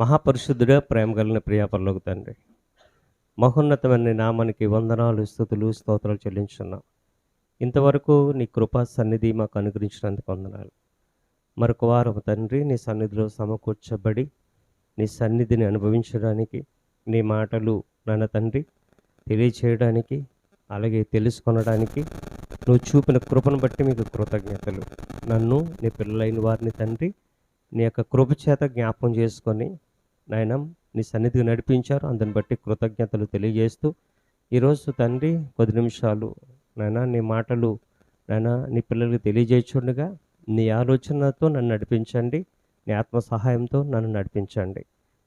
మహాపరిశుద్ధుడా ప్రేమ కలిగిన ప్రియాపరలోకి తండ్రి. మహోన్నతమైన నామానికి వందనాలు స్థుతులు స్తోత్రాలు చెల్లించున్నాం ఇంతవరకు నీ కృపా సన్నిధి మాకు అనుగ్రహించినందుకు వందనాలు. మరొక వారం తండ్రి నీ సన్నిధిలో సమకూర్చబడి నీ సన్నిధిని అనుభవించడానికి నీ మాటలు నాన్న తండ్రి తెలియచేయడానికి అలాగే తెలుసుకొనడానికి నువ్వు చూపిన కృపను బట్టి మీకు కృతజ్ఞతలు. నన్ను నీ పిల్లలైన వారిని తండ్రి నీ యొక్క కృప చేత జ్ఞాపం చేసుకొని నాయన నీ సన్నిధికి నడిపించారు. అందుని బట్టి కృతజ్ఞతలు తెలియజేస్తూ ఈరోజు తండ్రి కొద్ది నిమిషాలు నాయన నీ మాటలు నాయన నీ పిల్లలకి తెలియజేయచుండగా నీ ఆలోచనతో నన్ను నడిపించండి. నీ ఆత్మ సహాయంతో నన్ను నడిపించండి.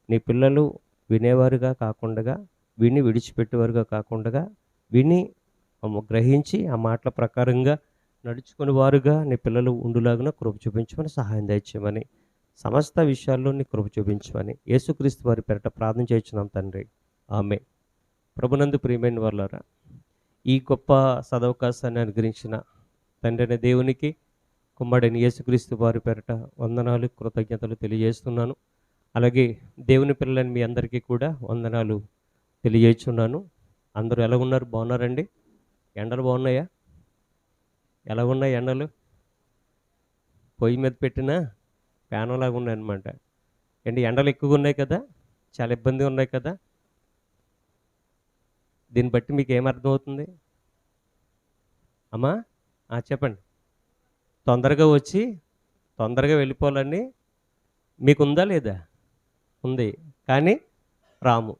నీ పిల్లలు వినేవారుగా కాకుండా విని విడిచిపెట్టేవారుగా కాకుండా విని గ్రహించి ఆ మాటల ప్రకారంగా నడుచుకుని వారుగా నీ పిల్లలు ఉండులాగున కృప చూపించమని సహాయం దయచేయమని సమస్త విషయాల్లో నీ కృప చూపించమని యేసుక్రీస్తు వారి పెరట ప్రార్థన చేయించున్నాం తండ్రి. ఆమె ప్రభునందు ప్రియమైన వాళ్ళారా ఈ గొప్ప సదవకాశాన్ని అనుగ్రహించిన తండ్రి అనే దేవునికి కుమ్మడిని యేసుక్రీస్తు వారి పెరట వందనాలు కృతజ్ఞతలు తెలియజేస్తున్నాను. అలాగే దేవుని పిల్లలని మీ అందరికీ కూడా వందనాలు తెలియజేస్తున్నాను. అందరూ ఎలా ఉన్నారు? బాగున్నారండి? ఎండలు బాగున్నాయా? ఎలా ఉన్నాయి ఎండలు? పొయ్యి మీద పెట్టినా? ప్యానంలాగా ఉన్నాయి అనమాట ఏంటి ఎండలు ఎక్కువగా ఉన్నాయి కదా చాలా ఇబ్బంది ఉన్నాయి కదా. దీన్ని బట్టి మీకు ఏమర్థమవుతుంది అర్థమవుతుంది? అమ్మా చెప్పండి. తొందరగా వచ్చి తొందరగా వెళ్ళిపోవాలని మీకు ఉందా లేదా? ఉంది. కానీ రాము.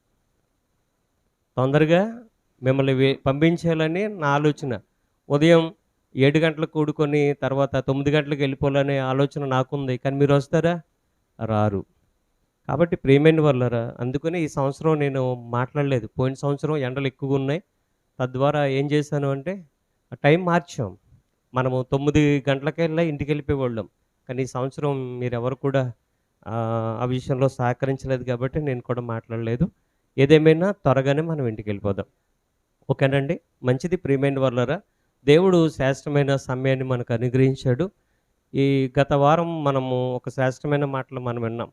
తొందరగా మిమ్మల్ని పంపించాలని నా ఆలోచన. ఉదయం ఏడు గంటలకు కూడుకొని తర్వాత తొమ్మిది గంటలకు వెళ్ళిపోవాలనే ఆలోచన నాకుంది. కానీ మీరు వస్తారా? రారు. కాబట్టి ప్రేమైన వాళ్ళరా అందుకని ఈ సంవత్సరం నేను మాట్లాడలేదు. పోయిన సంవత్సరం ఎండలు ఎక్కువగా ఉన్నాయి. తద్వారా ఏం చేశాను అంటే టైం మార్చాం. మనము తొమ్మిది గంటలకెళ్ళా ఇంటికి వెళ్ళిపోయేవాళ్ళం. కానీ ఈ సంవత్సరం మీరెవరు కూడా ఆ, ఆ విషయంలో సహకరించలేదు కాబట్టి నేను కూడా మాట్లాడలేదు. ఏదేమైనా త్వరగానే మనం ఇంటికి వెళ్ళిపోదాం. ఓకేనండి? మంచిది ప్రియమైన వాళ్ళరా. దేవుడు శ్రేష్టమైన సమయాన్ని మనకు అనుగ్రహించాడు. ఈ గత వారం మనము ఒక శ్రేష్టమైన మాటలు మనం విన్నాం.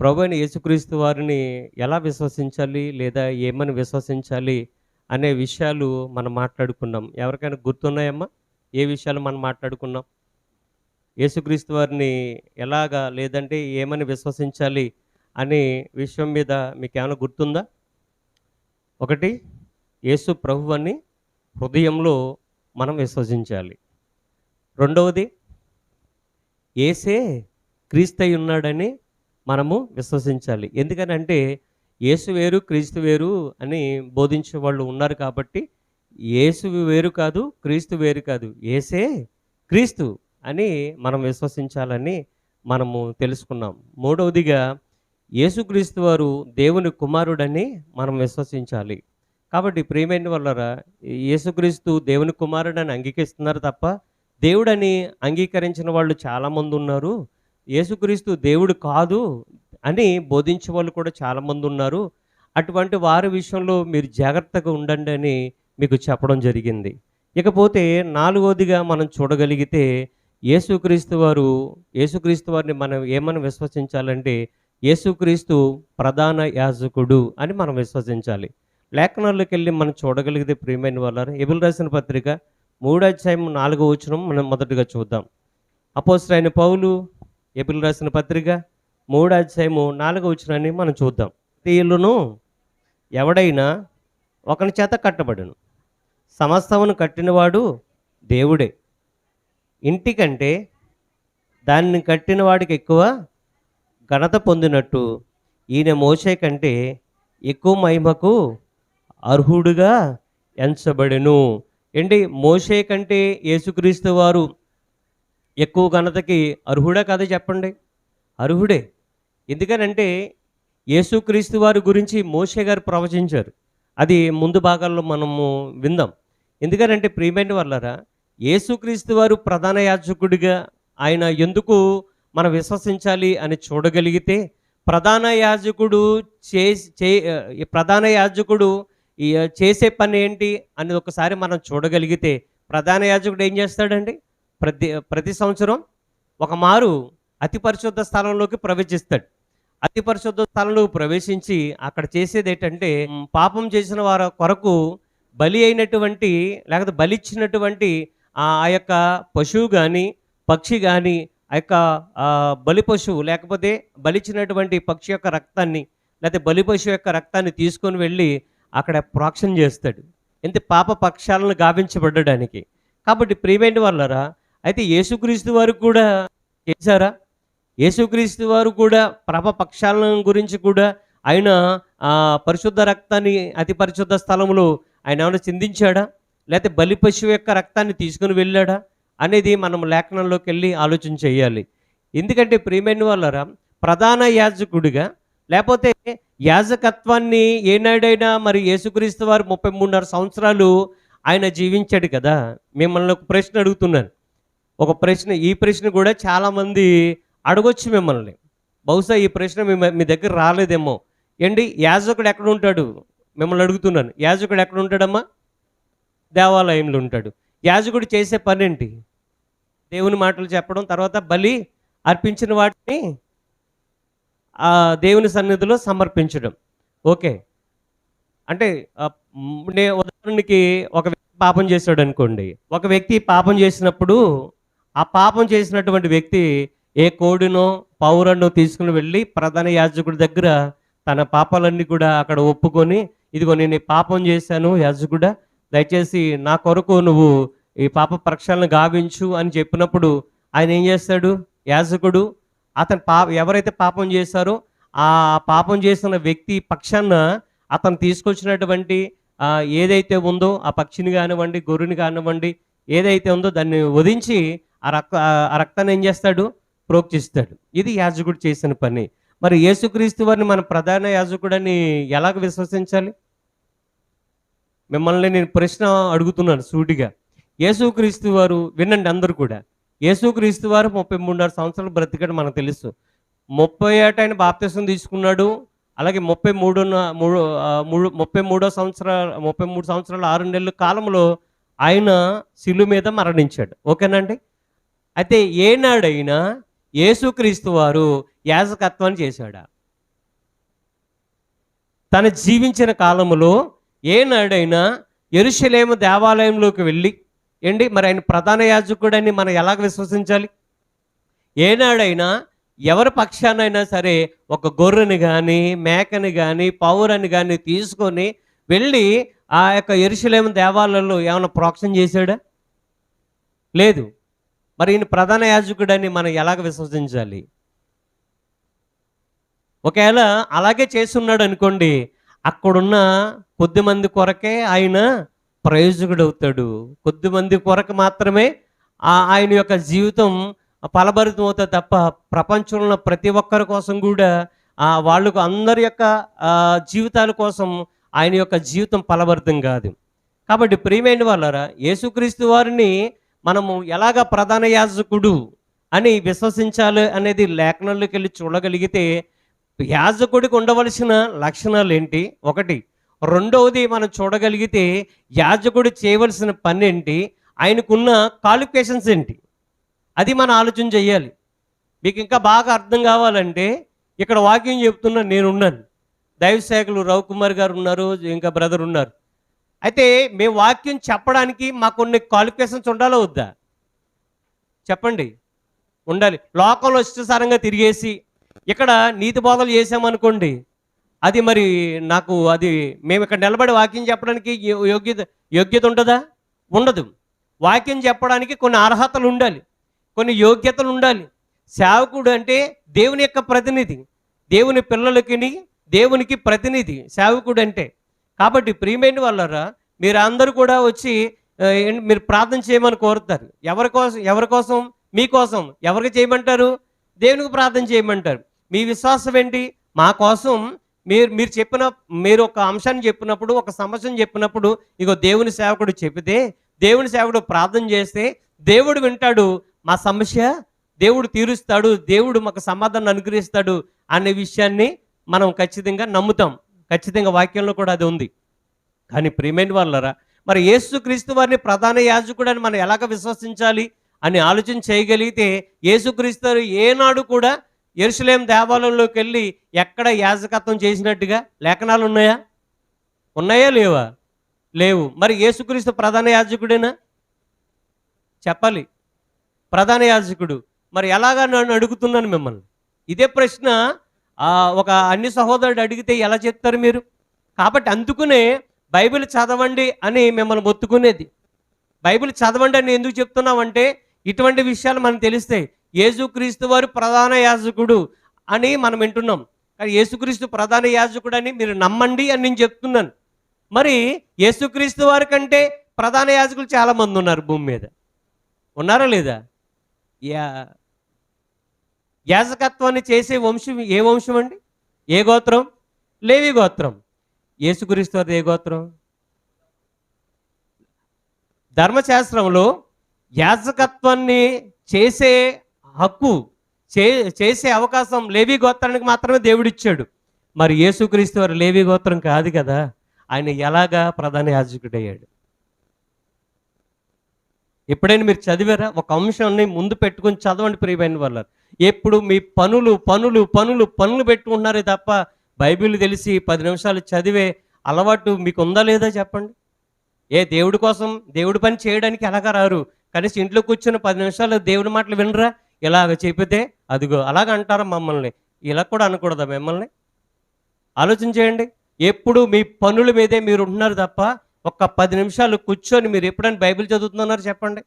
ప్రభు అయిన యేసుక్రీస్తు వారిని ఎలా విశ్వసించాలి లేదా ఏమని విశ్వసించాలి అనే విషయాలు మనం మాట్లాడుకున్నాం. ఎవరికైనా గుర్తున్నాయమ్మా? ఏ విషయాలు మనం మాట్లాడుకున్నాం? యేసుక్రీస్తు వారిని ఎలాగా లేదంటే ఏమని విశ్వసించాలి అనే విషయం మీద మీకు ఏమైనా గుర్తుందా? ఒకటి యేసు ప్రభు అని హృదయంలో మనం విశ్వసించాలి. రెండవది ఏసే క్రీస్తయి ఉన్నాడని మనము విశ్వసించాలి. ఎందుకనంటే యేసు వేరు క్రీస్తు వేరు అని బోధించే వాళ్ళు ఉన్నారు కాబట్టి యేసు వేరు కాదు క్రీస్తు వేరు కాదు ఏసే క్రీస్తు అని మనం విశ్వసించాలని మనము తెలుసుకున్నాం. మూడవదిగా యేసుక్రీస్తు వారు దేవుని కుమారుడని మనం విశ్వసించాలి. కాబట్టి ప్రేమైన వల్లరా యేసుక్రీస్తు దేవుని కుమారుడని అంగీకరిస్తున్నారు తప్ప దేవుడని అంగీకరించిన వాళ్ళు చాలామంది ఉన్నారు. యేసుక్రీస్తు దేవుడు కాదు అని బోధించే వాళ్ళు కూడా చాలామంది ఉన్నారు. అటువంటి వారి విషయంలో మీరు జాగ్రత్తగా ఉండండి అని మీకు చెప్పడం జరిగింది. ఇకపోతే నాలుగవదిగా మనం చూడగలిగితే యేసుక్రీస్తు వారు యేసుక్రీస్తు వారిని మనం ఏమని విశ్వసించాలంటే యేసుక్రీస్తు ప్రధాన యాజకుడు అని మనం విశ్వసించాలి. లేఖనాల్లోకి వెళ్ళి మనం చూడగలిగితే ప్రియమైన వాళ్ళారు? ఎబుల్ రాసిన పత్రిక మూడో అధ్యాయం నాలుగో వచనం మనం మొదటగా చూద్దాం. అపోసరైన పౌలు ఎబుల్ రాసిన పత్రిక మూడో అధ్యాయము నాలుగో వచనాన్ని మనం చూద్దాం. తీయులను ఎవడైనా ఒకని చేత కట్టబడును. సమస్తమును కట్టినవాడు దేవుడే. ఇంటికంటే దాన్ని కట్టిన వాడికి ఎక్కువ ఘనత పొందినట్టు ఈయన మోసే కంటే ఎక్కువ మహిమకు అర్హుడుగా ఎంచబడెను. ఏంటి? మోసే కంటే యేసుక్రీస్తు వారు ఎక్కువ ఘనతకి అర్హుడా కదా చెప్పండి? అర్హుడే. ఎందుకనంటే యేసుక్రీస్తు వారి గురించి మోషే గారు ప్రవచించారు. అది ముందు భాగాల్లో మనము విందాం. ఎందుకనంటే ప్రియమైన వాళ్ళరా యేసుక్రీస్తు వారు ప్రధాన యాజకుడిగా ఆయన ఎందుకు మనం విశ్వసించాలి అని చూడగలిగితే ప్రధాన యాజకుడు చేసి చే ప్రధాన యాజకుడు ఈ చేసే పని ఏంటి అని ఒకసారి మనం చూడగలిగితే ప్రధాన యాజకుడు ఏం చేస్తాడండి? ప్రతి ప్రతి సంవత్సరం ఒక మారు అతి పరిశుద్ధ స్థలంలోకి ప్రవేశిస్తాడు. అతి పరిశుద్ధ స్థలంలో ప్రవేశించి అక్కడ చేసేది ఏంటంటే పాపం చేసిన వారి కొరకు బలి అయినటువంటి లేకపోతే బలిచ్చినటువంటి ఆ యొక్క పశువు కానీ పక్షి కానీ ఆ యొక్క బలి పశువు లేకపోతే బలిచ్చినటువంటి పక్షి యొక్క రక్తాన్ని లేకపోతే బలి పశువు యొక్క రక్తాన్ని తీసుకొని వెళ్ళి అక్కడ ప్రోక్షణ చేస్తాడు. ఎంత పాప పక్షాలను గావించబడడానికి కాబట్టి ప్రియమైన వాళ్ళరా అయితే యేసుక్రీస్తు వారు కూడా చేశారా? యేసుక్రీస్తు వారు కూడా పాప పక్షాలను గురించి కూడా ఆయన పరిశుద్ధ రక్తాన్ని అతి పరిశుద్ధ స్థలంలో ఆయన ఏమైనా చిందించాడా? లేకపోతే బలి పశువు యొక్క రక్తాన్ని తీసుకుని వెళ్ళాడా? అనేది మనం లేఖనంలోకి వెళ్ళి ఆలోచన చేయాలి. ఎందుకంటే ప్రియమైన వాళ్ళరా ప్రధాన యాజకుడిగా లేకపోతే యాజకత్వాన్ని ఏనాడైనా మరి యేసుక్రీస్తు వారు ముప్పై మూడున్నర సంవత్సరాలు ఆయన జీవించాడు కదా? మిమ్మల్ని ఒక ప్రశ్న అడుగుతున్నాను. ఒక ప్రశ్న ఈ ప్రశ్న కూడా చాలామంది అడగొచ్చు మిమ్మల్ని. బహుశా ఈ ప్రశ్న మీ మీ దగ్గర రాలేదేమో. ఏంటి? యాజకుడు ఎక్కడ ఉంటాడు? మిమ్మల్ని అడుగుతున్నాను. యాజకుడు ఎక్కడ ఉంటాడమ్మా? దేవాలయంలో ఉంటాడు. యాజకుడు చేసే పని ఏంటి దేవుని మాటలు చెప్పడం తర్వాత బలి అర్పించిన వాటిని ఆ దేవుని సన్నిధిలో సమర్పించడం. ఓకే. అంటే నేను నే ఉదాహరణకి ఒక వ్యక్తి పాపం చేశాడు అనుకోండి ఒక వ్యక్తి పాపం చేసినప్పుడు ఆ పాపం చేసినటువంటి వ్యక్తి ఏ కోడినో పౌరన్నో తీసుకుని వెళ్ళి ప్రధాన యాజకుడి దగ్గర తన పాపాలన్నీ కూడా అక్కడ ఒప్పుకొని ఇదిగో నేను పాపం చేశాను యాజకుడా దయచేసి నా కొరకు నువ్వు ఈ పాప ప్రక్షాళన గావించు అని చెప్పినప్పుడు ఆయన ఏం చేస్తాడు? యాజకుడు అతను పా ఎవరైతే పాపం చేశారో ఆ పాపం చేసిన వ్యక్తి పక్షాన అతను తీసుకొచ్చినటువంటి ఏదైతే ఉందో ఆ పక్షిని కానివ్వండి గొర్రెని కానివ్వండి ఏదైతే ఉందో దాన్ని వధించి ఆ రక్త ఆ రక్తాన్ని ఏం చేస్తాడు? ప్రోక్షిస్తాడు ఇది యాజకుడు చేసిన పని. మరి యేసుక్రీస్తు వారిని మన ప్రధాన యాజకుడని ఎలాగ విశ్వసించాలి? మిమ్మల్ని నేను ప్రశ్న అడుగుతున్నాను సూటిగా. యేసుక్రీస్తు వారు వినండి అందరూ కూడా. యేసుక్రీస్తు వారు ముప్పై మూడున్నర సంవత్సరాలు బ్రతికడం మనకు తెలుసు. ముప్పై ఏట ఆయన బాప్తిసం తీసుకున్నాడు. అలాగే ముప్పై మూడున్న మూడు మూడు ముప్పై మూడో సంవత్సరాల ముప్పై మూడు సంవత్సరాల ఆరు నెలల కాలంలో ఆయన శిలు మీద మరణించాడు. ఓకేనండి? అయితే ఏనాడైనా యేసుక్రీస్తు వారు యాజకత్వాన్ని చేశాడా? తన జీవించిన కాలములో ఏనాడైనా ఎరుషలేము దేవాలయంలోకి వెళ్ళి ఏంటి? మరి ఆయన ప్రధాన యాజకుడని మనం ఎలాగ విశ్వసించాలి? ఏనాడైనా ఎవరి పక్షానైనా సరే ఒక గొర్రెని కానీ మేకని కానీ పౌరని కానీ తీసుకొని వెళ్ళి ఆ యొక్క ఎరుషలేము దేవాలయంలో ఏమైనా ప్రోక్షణ చేశాడా? లేదు. మరి ఈయన ప్రధాన యాజకుడని మనం ఎలాగ విశ్వసించాలి? ఒకవేళ అలాగే చేస్తున్నాడు అనుకోండి అక్కడున్న కొద్ది మంది కొరకే ఆయన ప్రయోజకుడు అవుతాడు కొద్ది మంది కొరకు మాత్రమే ఆయన యొక్క జీవితం ఫలభరితం అవుతుంది తప్ప ప్రపంచంలో ఉన్న ప్రతి ఒక్కరి కోసం కూడా ఆ వాళ్ళకు అందరి యొక్క జీవితాల కోసం ఆయన యొక్క జీవితం ఫలభరితం కాదు. కాబట్టి ప్రియమైన వాళ్ళరా యేసుక్రీస్తు వారిని మనము ఎలాగ ప్రధాన యాజకుడు అని విశ్వసించాలి అనేది లేఖనంలోకి వెళ్ళి చూడగలిగితే యాజకుడికి ఉండవలసిన లక్షణాలు ఏంటి ఒకటి రెండవది మనం చూడగలిగితే యాజకుడు చేయవలసిన పని ఏంటి? ఆయనకున్న క్వాలిఫికేషన్స్ ఏంటి? అది మనం ఆలోచన చేయాలి. మీకు ఇంకా బాగా అర్థం కావాలంటే ఇక్కడ వాక్యం చెప్తున్నా నేనున్నాను. దైవశాఖలు రవికుమార్ గారు ఉన్నారు ఇంకా బ్రదర్ ఉన్నారు. అయితే మేము వాక్యం చెప్పడానికి మాకు కొన్ని క్వాలిఫికేషన్స్ ఉండాలో వద్దా? చెప్పండి. ఉండాలి. లోకంలో ఇష్టసారంగా తిరిగేసి ఇక్కడ నీతి బోధలు చేసామనుకోండి అది మరి నాకు అది మేము ఇక్కడ నిలబడి వాక్యం చెప్పడానికి యో- యోగ్యత యోగ్యత ఉంటుందా ఉండదు. వాక్యం చెప్పడానికి కొన్ని అర్హతలు ఉండాలి. కొన్ని యోగ్యతలు ఉండాలి. సేవకుడు అంటే దేవుని యొక్క ప్రతినిధి దేవుని పిల్లలకి దేవునికి ప్రతినిధి సేవకుడు అంటే. కాబట్టి ప్రియమైన వాళ్ళరా మీరు అందరూ కూడా వచ్చి మీరు ప్రార్థన చేయమని కోరుతారు. ఎవరి కోసం ఎవరి కోసం? మీకోసం ఎవరికి చేయమంటారు? దేవునికి ప్రార్థన చేయమంటారు. మీ విశ్వాసం ఏంటి? మా కోసం మీరు మీరు చెప్పిన మీరు ఒక అంశాన్ని చెప్పినప్పుడు ఒక సమస్యను చెప్పినప్పుడు ఇగో దేవుని సేవకుడు చెబితే దేవుని సేవకుడు ప్రార్థన చేస్తే దేవుడు వింటాడు మా సమస్య దేవుడు తీరుస్తాడు దేవుడు మాకు సమాధానం అనుగ్రహిస్తాడు అనే విషయాన్ని మనం ఖచ్చితంగా నమ్ముతాం. ఖచ్చితంగా వాక్యంలో కూడా అది ఉంది. కానీ ప్రియమైన వాళ్ళరా మరి యేసుక్రీస్తు వారిని ప్రధాన యాజకుడు అని మనం ఎలాగ విశ్వసించాలి అని ఆలోచన చేయగలిగితే యేసుక్రీస్తు వారు ఏనాడు కూడా ఎరుసలేం దేవాలయంలోకి వెళ్ళి ఎక్కడ యాజకత్వం చేసినట్టుగా లేఖనాలు ఉన్నాయా? ఉన్నాయా లేవా? లేవు. మరి యేసుక్రీస్తు ప్రధాన యాజకుడేనా? చెప్పాలి. ప్రధాన యాజకుడు. మరి ఎలాగా నన్ను అడుగుతున్నాను మిమ్మల్ని? ఇదే ప్రశ్న ఒక అన్ని సహోదరుడు అడిగితే ఎలా చెప్తారు మీరు? కాబట్టి అందుకునే బైబిల్ చదవండి అని మిమ్మల్ని మొత్తుకునేది. బైబిల్ చదవండి అని ఎందుకు చెప్తున్నామంటే ఇటువంటి విషయాలు మనకు తెలిస్తాయి. యేసుక్రీస్తు వారు ప్రధాన యాజకుడు అని మనం వింటున్నాం. కానీ యేసుక్రీస్తు ప్రధాన యాజకుడు అని మీరు నమ్మండి అని నేను చెప్తున్నాను. మరి యేసుక్రీస్తు వారి కంటే ప్రధాన యాజకులు చాలా మంది ఉన్నారు భూమి మీద. ఉన్నారా లేదా? యా యాజకత్వాన్ని చేసే వంశం ఏ వంశం అండి? ఏ గోత్రం? లేవి గోత్రం. యేసుక్రీస్తు వారి ఏ గోత్రం? ధర్మశాస్త్రంలో యాజకత్వాన్ని చేసే హక్కు చే చేసే అవకాశం లేవి గోత్రానికి మాత్రమే దేవుడిచ్చాడు. మరి యేసుక్రీస్తు వారు లేవి గోత్రం కాదు కదా ఆయన ఎలాగా ప్రధాన యాజకుడయ్యాడు? ఎప్పుడైనా మీరు చదివారా? ఒక అంశాన్ని ముందు పెట్టుకుని చదవండి ప్రియమైన వాళ్ళు. ఎప్పుడు మీ పనులు పనులు పనులు పనులు పెట్టుకుంటున్నారే తప్ప బైబిల్ తెలిసి పది నిమిషాలు చదివే అలవాటు మీకు ఉందా లేదా చెప్పండి? ఏ దేవుడి కోసం దేవుడి పని చేయడానికి ఎలాగ రారు? కనీసం ఇంట్లో కూర్చొని పది నిమిషాలు దేవుడి మాటలు వినరా? ఇలాగ చెప్పితే అదిగో అలాగ అంటారు మమ్మల్ని. ఇలా కూడా అనకూడదా మిమ్మల్ని? ఆలోచన చేయండి. ఎప్పుడు మీ పనుల మీదే మీరు ఉంటున్నారు తప్ప ఒక్క పది నిమిషాలు కూర్చొని మీరు ఎప్పుడైనా బైబిల్ చదువుతున్నారు చెప్పండి.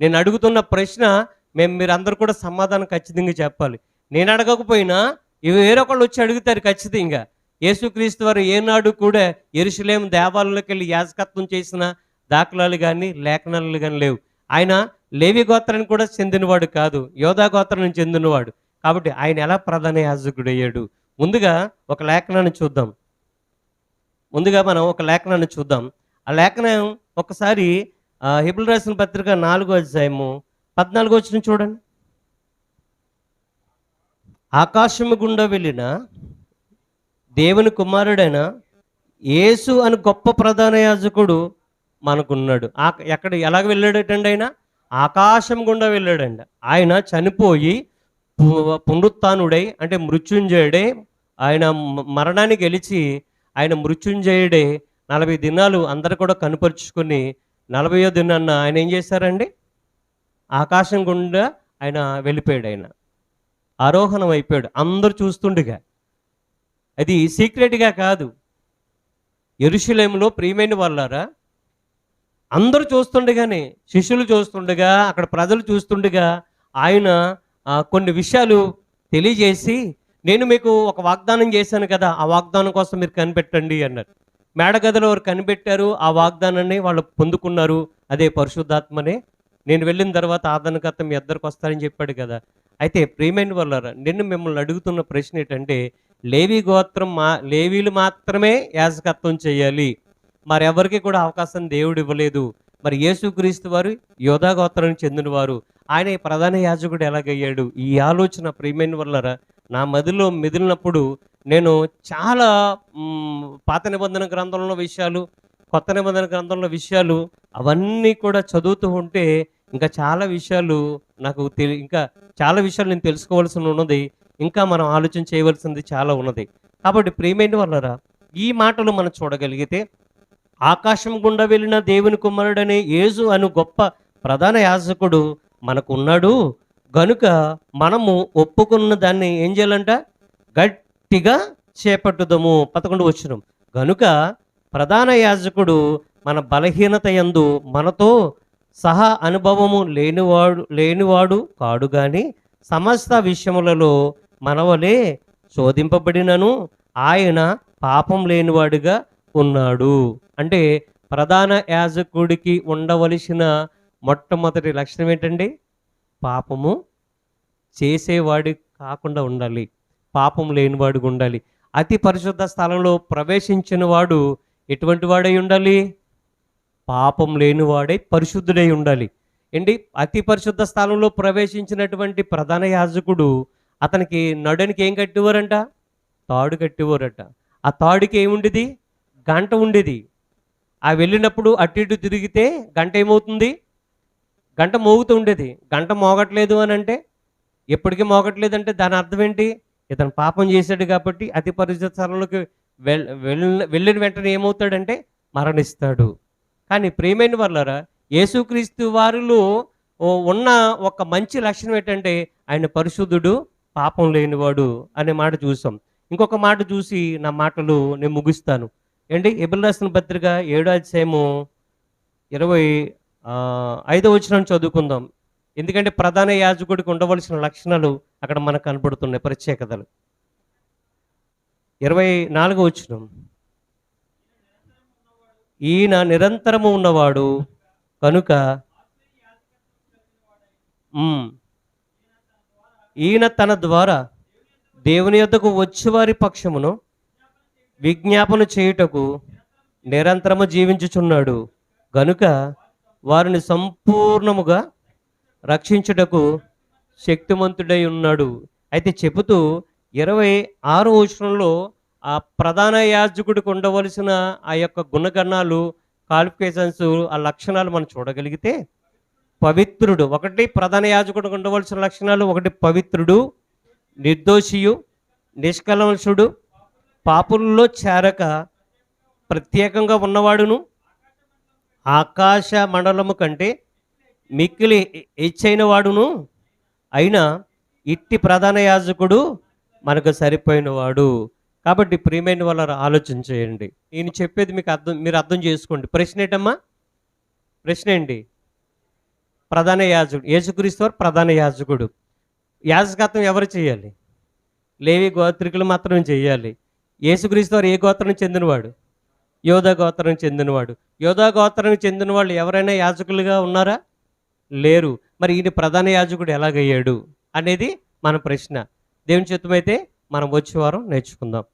నేను అడుగుతున్న ప్రశ్న మేము మీరు అందరు కూడా సమాధానం ఖచ్చితంగా చెప్పాలి. నేను అడగకపోయినా ఇవి వేరొకళ్ళు వచ్చి అడుగుతారు ఖచ్చితంగా. యేసుక్రీస్తు వారు ఏనాడు కూడా ఎరుసలేం దేవాలయంలోకి వెళ్ళి యాజకత్వం చేసిన దాఖలాలు కానీ లేఖనాలు కానీ లేవు. ఆయన లేవి గోత్రానికి కూడా చెందినవాడు కాదు యోధా గోత్రానికి చెందినవాడు. కాబట్టి ఆయన ఎలా ప్రధాన యాజకుడు అయ్యాడు? ముందుగా ఒక లేఖనాన్ని చూద్దాం. ముందుగా మనం ఒక లేఖనాన్ని చూద్దాం. ఆ లేఖనం ఒకసారి హిబుల్ రాసిన పత్రిక నాలుగో అధ్యాయము పద్నాలుగో వచ్చిన చూడండి. ఆకాశము గుండా వెళ్ళిన దేవుని కుమారుడైన యేసు అని గొప్ప ప్రధాన యాజకుడు మనకున్నాడు. ఆ ఎక్కడ ఎలాగ వెళ్ళాడటండి ఆయన? ఆకాశం గుండా వెళ్ళాడండి ఆయన చనిపోయి పు- అంటే మృత్యుంజయుడే ఆయన మరణాన్ని గెలిచి ఆయన మృత్యుంజయుడే నలభై దినాలు అందరు కూడా కనుపరుచుకుని నలభయో దినాన్న ఆయన ఏం చేశారండి? ఆకాశం గుండా ఆయన వెళ్ళిపోయాడు ఆయన. ఆరోహణం అయిపోయాడు. అందరూ చూస్తుండగా. అది సీక్రెట్గా కాదు. ఎరుషులేములో ప్రియమైన వాళ్ళారా? అందరూ చూస్తుండగానే శిష్యులు చూస్తుండగా అక్కడ ప్రజలు చూస్తుండగా ఆయన కొన్ని విషయాలు తెలియజేసి నేను మీకు ఒక వాగ్దానం చేశాను కదా ఆ వాగ్దానం కోసం మీరు కనిపెట్టండి అన్నారు. మేడగదిలో వారు కనిపెట్టారు ఆ వాగ్దానాన్ని వాళ్ళు పొందుకున్నారు అదే పరిశుద్ధాత్మనే. నేను వెళ్ళిన తర్వాత ఆదరణకర్త మీ ఇద్దరికి వస్తారని చెప్పాడు కదా. అయితే ప్రియమైన వాళ్ళారా నిన్ను మిమ్మల్ని అడుగుతున్న ప్రశ్న ఏంటంటే లేవి గోత్రం మా లేవీలు మాత్రమే యాజకత్వం చేయాలి. మరెవరికి కూడా అవకాశం దేవుడు ఇవ్వలేదు. మరి యేసుక్రీస్తు వారు యోధా గోత్రానికి చెందినవారు. ఆయన ప్రధాన యాజకుడు ఎలాగయ్యాడు? ఈ ఆలోచన ప్రియమైన వల్లరా నా మదిలో మెదిలినప్పుడు నేను చాలా పాత నిబంధన గ్రంథంలో విషయాలు కొత్త నిబంధన గ్రంథంలో విషయాలు అవన్నీ కూడా చదువుతూ ఉంటే ఇంకా చాలా విషయాలు నాకు తెలి ఇంకా చాలా విషయాలు నేను తెలుసుకోవాల్సి ఉన్నది. ఇంకా మనం ఆలోచన చేయవలసింది చాలా ఉన్నది. కాబట్టి ప్రియమైన వల్లరా ఈ మాటలు మనం చూడగలిగితే ఆకాశం గుండా వెళ్ళిన దేవుని కుమారుడనే యేసు అను గొప్ప ప్రధాన యాజకుడు మనకు ఉన్నాడు గనుక మనము ఒప్పుకున్న దాన్ని ఏం చేయాలంట? గట్టిగా చేపట్టుదము. పదకొండు వచ్చిన గనుక ప్రధాన యాజకుడు మన బలహీనత యందు మనతో సహా అనుభవము లేనివాడు లేనివాడు కాడు గాని సమస్త విషయములలో మనవలే శోధింపబడినను. ఆయన పాపం లేనివాడుగా ఉన్నాడు. అంటే ప్రధాన యాజకుడికి ఉండవలసిన మొట్టమొదటి లక్షణం ఏంటండి? పాపము చేసేవాడు కాకుండా ఉండాలి. పాపం లేనివాడుగా ఉండాలి. అతి పరిశుద్ధ స్థలంలో ప్రవేశించిన వాడు ఎటువంటి వాడై ఉండాలి? పాపం లేనివాడై పరిశుద్ధుడై ఉండాలి. ఏంటి? అతి పరిశుద్ధ స్థలంలో ప్రవేశించినటువంటి ప్రధాన యాజకుడు అతనికి నడునికి ఏం కట్టేవారంట? తాడు కట్టేవారట. ఆ తాడుకి ఏముండేది? గంట ఉండేది. ఆ వెళ్ళినప్పుడు అటు ఇటు తిరిగితే గంట ఏమవుతుంది? గంట మోగుతూ ఉండేది. గంట మోగట్లేదు అని అంటే ఎప్పటికీ మోగట్లేదంటే దాని అర్థం ఏంటి? ఇతను పాపం చేశాడు కాబట్టి అతి పరిశుద్ధ స్థలంలోకి వెళ్ళిన వెళ్ళిన వెంటనే ఏమవుతాడంటే మరణిస్తాడు. కానీ ప్రియమైన వాళ్ళరా యేసుక్రీస్తు వారిలో ఉన్న ఒక మంచి లక్షణం ఏంటంటే ఆయన పరిశుద్ధుడు పాపం లేనివాడు అనే మాట చూసాం. ఇంకొక మాట చూసి నా మాటలు నేను ముగిస్తాను. ఏంటి? ఎబిల్ రాసిన పత్రిక ఏడో అధ్యాయము ఇరవై ఐదో వచ్చిన చదువుకుందాం. ఎందుకంటే ప్రధాన యాజకుడికి ఉండవలసిన లక్షణాలు అక్కడ మనకు కనపడుతున్నాయి ప్రత్యేకతలు. ఇరవై నాలుగో వచ్చినం ఈయన నిరంతరము ఉన్నవాడు కనుక ఈయన తన ద్వారా దేవుని యొద్దకు వచ్చేవారి పక్షమును విజ్ఞాపన చేయుటకు నిరంతరము జీవించుచున్నాడు. గనుక వారిని సంపూర్ణముగా రక్షించుటకు శక్తిమంతుడై ఉన్నాడు. అయితే చెబుతూ ఇరవై ఆరో వచనంలో ఆ ప్రధాన యాజకుడికి ఉండవలసిన ఆ యొక్క గుణగణాలు క్వాలిఫికేషన్స్ ఆ లక్షణాలు మనం చూడగలిగితే పవిత్రుడు. ఒకటి ప్రధాన యాజకుడికి ఉండవలసిన లక్షణాలు ఒకటి పవిత్రుడు నిర్దోషియు నిష్కలంసుడు పాపుల్లో చేరక ప్రత్యేకంగా ఉన్నవాడును. ఆకాశ మండలము కంటే మిక్కిలి హెచ్చైన వాడును అయినా ఇట్టి ప్రధాన యాజకుడు మనకు సరిపోయినవాడు. కాబట్టి ప్రియమైన వాళ్ళ ఆలోచన చేయండి. ఈయన చెప్పేది మీకు అర్థం మీరు అర్థం చేసుకోండి. ప్రశ్న ఏంటమ్మా? ప్రశ్న ఏంటి? ప్రధాన యాజకుడు యేసుక్రీస్తు వారు ప్రధాన యాజకుడు. యాజకత్వం ఎవరు చేయాలి? లేవి గోత్రికులు మాత్రం చేయాలి. యేసుక్రీస్తు వారు ఏ గోత్రం చెందినవాడు? యోధా గోత్రం చెందినవాడు. యోధా గోత్రానికి చెందిన వాళ్ళు ఎవరైనా యాజకులుగా ఉన్నారా? లేరు. మరి ఈయన ప్రధాన యాజకుడు ఎలాగయ్యాడు అనేది మన ప్రశ్న. దేవుని చిత్తమైతే మనం వచ్చే వారం నేర్చుకుందాం.